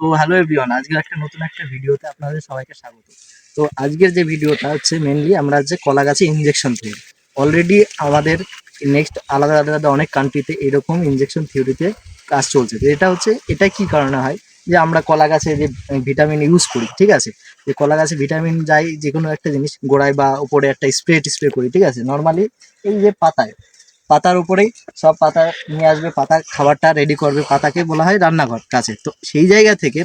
তো hello everyone আজকে একটা নতুন একটা ভিডিওতে আপনাদের সবাইকে স্বাগত। তো আজকের যে ভিডিওটা হচ্ছে মেনলি আমরা যে কলা গাছে ইনজেকশন থিওরি অলরেডি আমাদের নেক্সট আলাদা আলাদা অনেক কান্ট্রিতে এরকম ইনজেকশন থিওরিতে কাজ চলছে। তো এটা হচ্ছে, এটা কি কারণে হয়? যে আমরা কলা গাছে যে ভিটামিন ইউজ করি, ঠিক আছে? যে কলা গাছে ভিটামিন যাই যে কোনো একটা জিনিস, গোড়ায় বা উপরে একটা স্প্রে স্প্রে করি, ঠিক আছে? নর্মালি এই যে পাতায় পাতার উপরেই, সব পাতা নিয়ে আসবে, পাতা খাবারটা রেডি করবে, পাতাকে বলা হয় রান্নাঘর কাছে তো সেই জায়গা থেকে,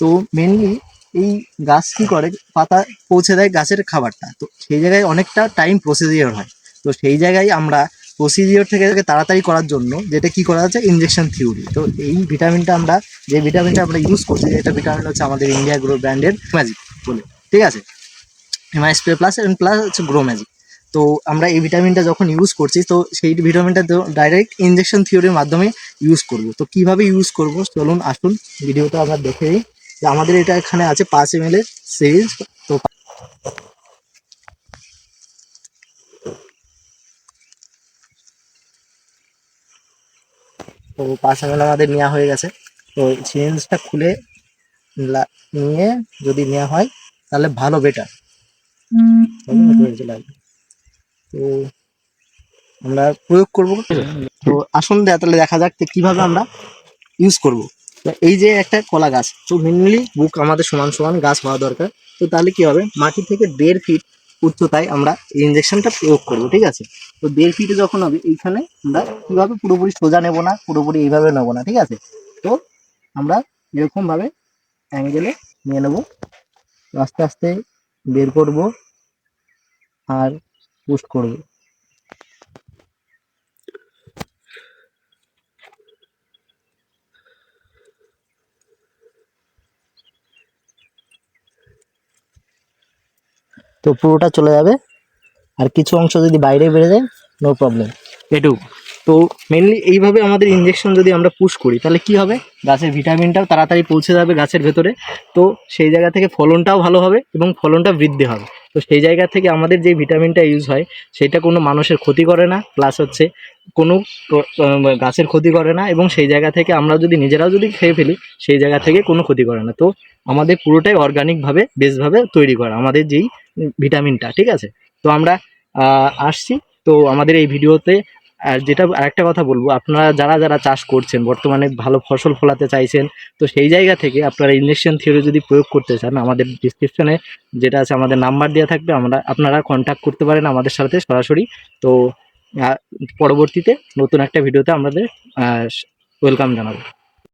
তো মেনলি এই গাছ কি করে? পাতা পৌঁছে দেয় গাছের খাবারটা। তো সেই জায়গায় অনেকটা টাইম প্রসিডিওর হয়। তো সেই জায়গায় আমরা প্রসিডিওর থেকে তাড়াতাড়ি করার জন্য যেটা কি করা হচ্ছে ইনজেকশন থিওরি তো এই ভিটামিনটা আমরা, যে ভিটামিনটা আমরা ইউজ করছি, এটা ভিটামিন হচ্ছে আমাদের ইন্ডিয়া গ্রো ব্র্যান্ডের ম্যাজিক বলে। ঠিক আছে? এমআই স্প্রে প্লাস প্লাস হচ্ছে গ্রো ম্যাজিক তো আমরা এই ভিটামিনটা যখন ইউজ করছি তো সেই ভিটামিনটা ডাইরেক্ট ইনজেকশন থিওরির মাধ্যমে ইউজ করব। তো কীভাবে ইউজ করব? চলুন আসুন ভিডিওটা আমরা দেখে নিই। যে আমাদের এটা এখানে আছে পাঁচ এম এল এর সিরিজ তো তো পাঁচ এম এল আমাদের নেওয়া হয়ে গেছে। তো সিরিঞ্জটা খুলে নিয়ে যদি নেওয়া হয় তাহলে ভালো বেটার তো আমরা প্রয়োগ করব। তো আসুন তাহলে দেখা যাক যে কীভাবে আমরা ইউজ করব। এই যে একটা কলা গাছ, তো মেনলি বুক আমাদের সমান সমান গাছ হওয়া দরকার। তো তাহলে কি হবে, মাটি থেকে দেড় ফিট উচ্চতায় আমরা এই ইঞ্জেকশনটা প্রয়োগ করব, ঠিক আছে? তো দেড় ফিটে যখন হবে, এইখানে আমরা কীভাবে পুরোপুরি সোজা নেব না, পুরোপুরি এইভাবে নেব না, ঠিক আছে? তো আমরা এরকমভাবে অ্যাঙ্গেলে নিয়ে নেব। আস্তে আস্তে বের করব। আর পুশ করব। তো পুরোটা চলে যাবে। আর কিছু অংশ যদি বাইরে বেড়ে যায় নো প্রবলেম এটুকু। তো মেনলি এইভাবে আমাদের ইনজেকশন যদি আমরা পুশ করি, তাহলে কি হবে? গাছের ভিটামিনটাও তাড়াতাড়ি পৌঁছে যাবে গাছের ভেতরে। তো সেই জায়গা থেকে ফলনটাও ভালো হবে এবং ফলনটা বৃদ্ধি হবে। তো সেই জায়গা থেকে আমাদের যে ভিটামিনটা ইউজ হয়, সেটা কোনো মানুষের ক্ষতি করে না প্লাস হচ্ছে কোনো গাছের ক্ষতি করে না এবং সেই জায়গা থেকে আমরা যদি নিজেরাও যদি খেয়ে ফেলি, সেই জায়গা থেকে কোনো ক্ষতি করে না। তো আমাদের পুরোটাই অর্গানিকভাবে বেশভাবে তৈরি করা, আমাদের যেই ভিটামিনটা, ঠিক আছে? তো আমরা আসছি। তো আমাদের এই ভিডিওতে আর যেটা আরেকটা কথা বলব, আপনারা যারা যারা চাষ করছেন, বর্তমানে ভালো ফসল ফলাতে চাইছেন, তো সেই জায়গা থেকে আপনারা ইনজেকশন থিওরি যদি প্রয়োগ করতে চান, আমাদের ডিসক্রিপশনে যেটা আছে আমাদের নাম্বার দেওয়া থাকবে, আমরা, আপনারা কন্ট্যাক্ট করতে পারেন আমাদের সাথে সরাসরি। তো পরবর্তীতে নতুন একটা ভিডিওতে আমাদের ওয়েলকাম জানাব।